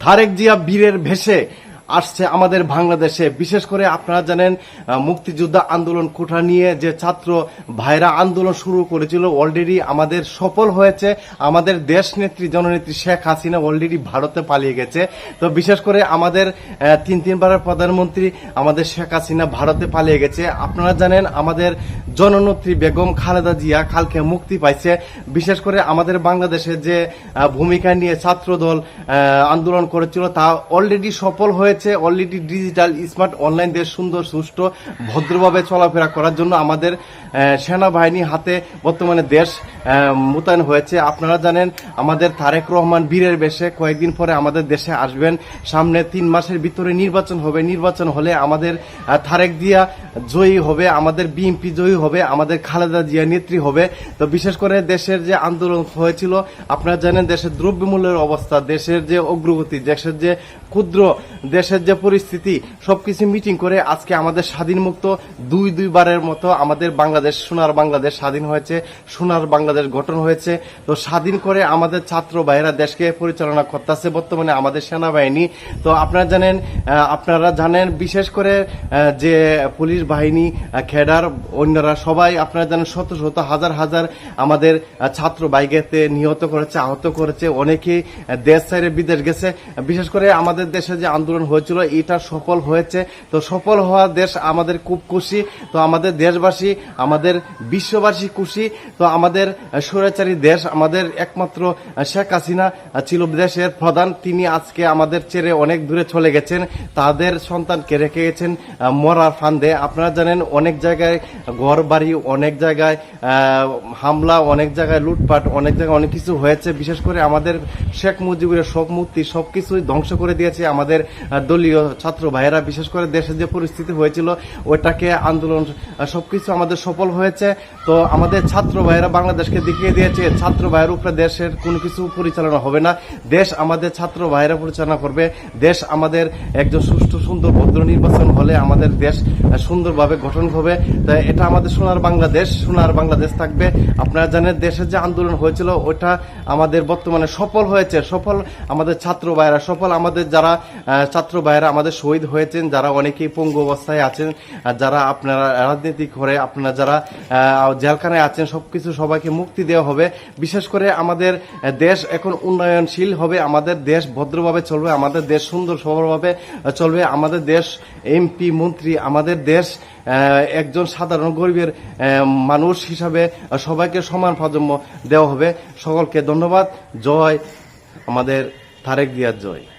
তারেক জিয়া বীরের ভেসে আসছে আমাদের বাংলাদেশে। বিশেষ করে আপনারা জানেন মুক্তিযোদ্ধা আন্দোলন কোঠা নিয়ে যে ছাত্র ভাইরা আন্দোলন শুরু করেছিল অলরেডি আমাদের সফল হয়েছে। আমাদের দেশ নেত্রী জননেত্রী শেখ হাসিনা অলরেডি ভারতে পালিয়ে গেছে। তো বিশেষ করে আমাদের তিন তিনবারের প্রধানমন্ত্রী আমাদের শেখ হাসিনা ভারতে পালিয়ে গেছে। আপনারা জানেন আমাদের জননেত্রী বেগম খালেদা জিয়া কালকে মুক্তি পাইছে। বিশেষ করে আমাদের বাংলাদেশে যে ভূমিকা নিয়ে ছাত্রদল আহ, আন্দোলন করেছিল তা অলরেডি সফল হয়েছে। অলরেডি ডিজিটাল স্মার্ট অনলাইন দেশ সুন্দর, সুষ্ঠু, ভদ্রভাবে চলাফেরা করার জন্য আমাদের সেনাবাহিনী হাতে বর্তমানে দেশ মোতায়েন হয়েছে। আপনারা জানেন, আমাদের তারেক রহমান বীরের বেশে কয়েকদিন পরে আমাদের দেশে আসবেন। সামনে তিন মাসের ভিতরে নির্বাচন হবে। নির্বাচন হলে আমাদের তারেক জিয়া জয়ী হবে, আমাদের বিএনপি জয়ী হবে, আমাদের খালেদা জিয়া নেত্রী হবে। তো বিশেষ করে দেশের যে আন্দোলন হয়েছিল, আপনারা জানেন, দেশের দ্রব্যমূল্যের অবস্থা, দেশের যে অগ্রগতি, দেশের যে ক্ষুদ্র দেশের যে পরিস্থিতি, সবকিছু মিটিং করে আজকে আমাদের স্বাধীন মুক্ত দুই দুইবারের মতো আমাদের বাংলাদেশ, সোনার বাংলাদেশ স্বাধীন হয়েছে, সোনার বাংলাদেশ গঠন হয়েছে। তো স্বাধীন করে আমাদের ছাত্র ভাইয়েরা দেশকে পরিচালনা করতেছে বর্তমানে আমাদের সেনাবাহিনী। তো আপনারা জানেন আপনারা জানেন, বিশেষ করে যে পুলিশ বাহিনী খেডার, অন্যরা সবাই আপনারা জানেন, শত শত, হাজার হাজার আমাদের ছাত্র বাইকেতে নিহত করেছে, আহত করেছে। অনেকেই দেশ ছেড়ে বিদেশ গেছে। বিশেষ করে আমাদের দেশে যে আন্দোলন হয়েছিল, এটা সফল হয়েছে। তো সফল হওয়া দেশ আমাদের খুব খুশি। তো আমাদের দেশবাসী, আমাদের বিশ্ববাসী খুশি। তো আমাদের স্বৈরাচারী দেশ, আমাদের একমাত্র শেখ হাসিনা ছিল দেশের প্রধান। তিনি আজকে আমাদের ছেড়ে অনেক দূরে চলে গেছেন। তাদের সন্তানকে রেখে গেছেন মরার ফান্দে। আপনারা জানেন, অনেক জায়গায় ঘর বাড়ি অনেক জায়গায় হামলা, অনেক জায়গায় লুটপাট, অনেক জায়গায় অনেক কিছু হয়েছে। বিশেষ করে আমাদের শেখ মুজিবের সব মূর্তি সবকিছুই ধ্বংস করে দিয়েছে। আমাদের দলীয় ছাত্র ভাইয়েরা, বিশেষ করে দেশে যে পরিস্থিতি হয়েছিল ওটাকে আন্দোলন সবকিছু আমাদের সফল হয়েছে। তো আমাদের ছাত্র ভাইয়েরা বাংলাদেশকে দেখিয়ে দিয়েছে, ছাত্র ভাইয়ের উপরে দেশের কোনো কিছু পরিচালনা হবে না। দেশ আমাদের ছাত্র ভাইয়েরা পরিচালনা করবে। দেশ আমাদের একজন সুষ্ঠু, সুন্দর, ভদ্র নির্বাচন হলে আমাদের দেশ সুন্দরভাবে গঠন হবে। তাই এটা আমাদের সোনার বাংলাদেশ সোনার বাংলাদেশ থাকবে। আপনারা জানেন দেশের যে আন্দোলন হয়েছিল, ওটা আমাদের বর্তমানে সফল হয়েছে। সফল আমাদের ছাত্র ভাইয়েরা, সফল আমাদের যারা ছাত্র ভাইয়েরা আমাদের শহীদ হয়েছেন, যারা অনেকেই পঙ্গু অবস্থায় আছেন যারা আপনারা রাজনীতি করে, আপনারা যারা জেলখানায় আছেন, সবকিছু সবাইকে মুক্তি দেওয়া হবে। বিশেষ করে আমাদের দেশ এখন উন্নয়নশীল হবে, আমাদের দেশ ভদ্রভাবে চলবে, আমাদের দেশ সুন্দর সবলভাবে চলবে, আমাদের দেশ এমপি, মন্ত্রী, আমাদের দেশ একজন সাধারণ গরিবের মানুষ হিসাবে সবাইকে সমান প্রাধান্য দেওয়া হবে। সকলকে ধন্যবাদ। জয় আমাদের তারেক দিয়ার জয়।